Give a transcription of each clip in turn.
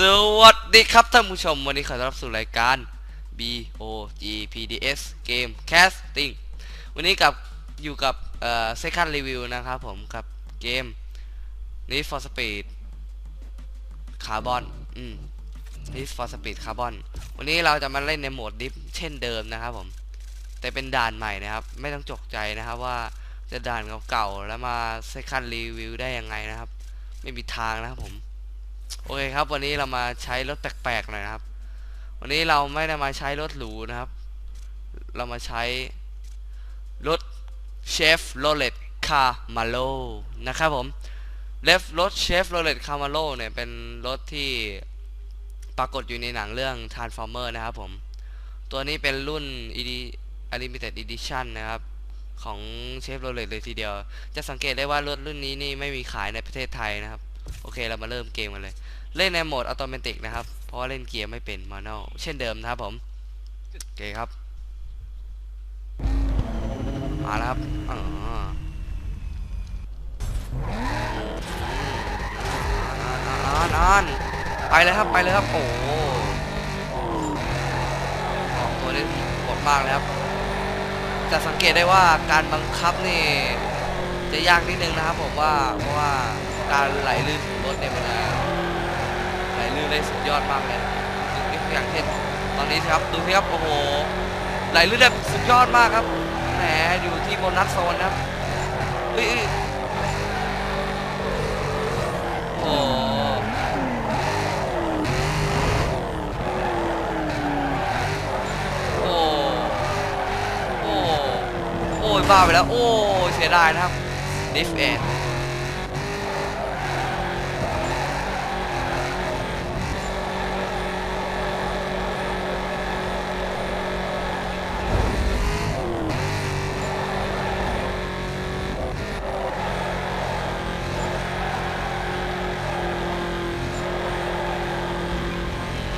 สวัสดีครับท่านผู้ชมวันนี้ขอต้อนรับสู่รายการ B O G P D S Game Casting วันนี้กับอยู่กับเอ่อ second review นะครับผมกับเกม Need for Speed Carbon อืม Need for Speed Carbon วันนี้เราจะมาเล่นในโหมดดิฟเช่นเดิมนะครับผม แต่เป็นด่านใหม่นะครับ ไม่ต้องจกใจนะครับว่าจะด่านเก่าๆแล้วมา second review ได้ยังไงนะครับ ไม่มีทางนะครับผม โอเคครับ วันนี้เรามาใช้รถแปลกๆหน่อยนะครับ วันนี้เราไม่ได้มาใช้รถหรูนะครับ เรามาใช้รถเชฟโรเลตคาร์มาโลนะครับผมเลฟรถเชฟโรเลตคาร์มาโลเนี่ยเป็นรถที่ปรากฏอยู่ในหนังเรื่อง Transformer นะครับผม ตัวนี้เป็นรุ่น ED Unlimited Edition นะครับ ของเชฟโรเลตเลยทีเดียว จะสังเกตได้ว่ารถรุ่นนี้นี่ไม่มีขายในประเทศไทยนะครับ โอเคเรามาเริ่มเกมกันเลย เล่นในโหมดอัตโนมัตินะครับ เพราะว่าเล่นเกียร์ไม่เป็นมาโนเช่นเดิมนะครับผม โอเคครับ มาแล้วครับอ๋ออ่านอนไปเลยครับไปเลยครับ โอ้โหออกตัวได้กดมากเลยครับ จะสังเกตได้ว่าการบังคับนี่ จะยากนิดนึงนะครับผมว่าเพราะว่า การไหลลื่นของรถเนี่ยมันจะไหลลื่นได้สุดยอดมากเลยอย่างเช่นตอนนี้ครับดูสิครับโอ้โหไหลลื่นได้สุดยอดมากครับแหมอยู่ที่โบนัสโซนนะครับเอ้ยโอ้โหโอ้โอ้โอ้ยบ้าไปแล้ว โอ้เสียดายนะครับดิฟเอ็ด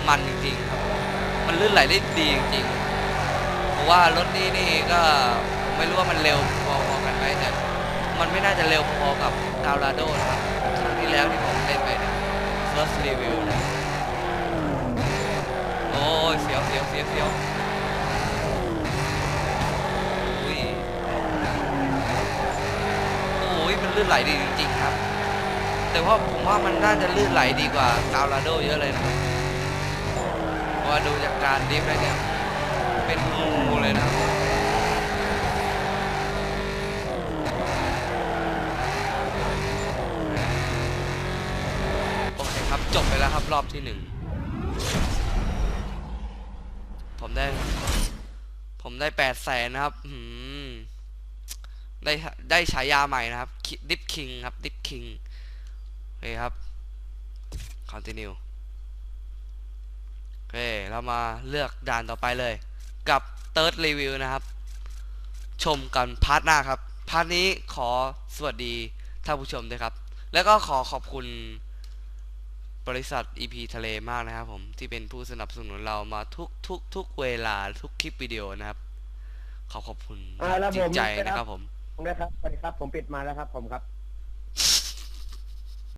มันจริงๆครับ มันลื่นไหลได้ดีจริงๆ เพราะว่ารถนี้นี่ก็ผมไม่รู้ว่ามันเร็วพอๆกันไหมแต่มันไม่น่าจะเร็วพอกับกาลาโดนะครับครั้งที่แล้วที่ผมเล่นไปเนี่ย first review นะโอ้ยเสียวเสียวเสียวเสียวอุ้ยโอ้ยมันลื่นไหลดีจริงๆครับ แต่ว่าผมว่ามันน่าจะลื่นไหลดีกว่ากาลาโดเยอะเลยนะ ราะว่าดูจากการดิฟแล้วเนี่ยเป็นงูเลยนะโอเคครับจบไปแล้วครับรอบที่หนึ่งผมได้ ผมได้แปดแสนนะครับได้ได้ฉายาใหม่นะครับดิฟคิงครับดิฟคิงโอเคครับ continue ค เรามาเลือกด่านต่อไปเลย กับ Third Review นะครับ ชมกันพาร์ทหน้าครับ พาร์ทนี้ขอสวัสดีท่านผู้ชมด้วยครับ แล้วก็ขอขอบคุณบริษัท EP ทะเลมากนะครับผมที่เป็นผู้สนับสนุนเรามาทุกทุกทุกเวลาทุกคลิปวิดีโอนะครับ ขอขอบคุณอ่าแล้วจริงใจผมนะครับผมผมได้ครับสวัสดีครับผมปิดมาแล้วครับผมครับ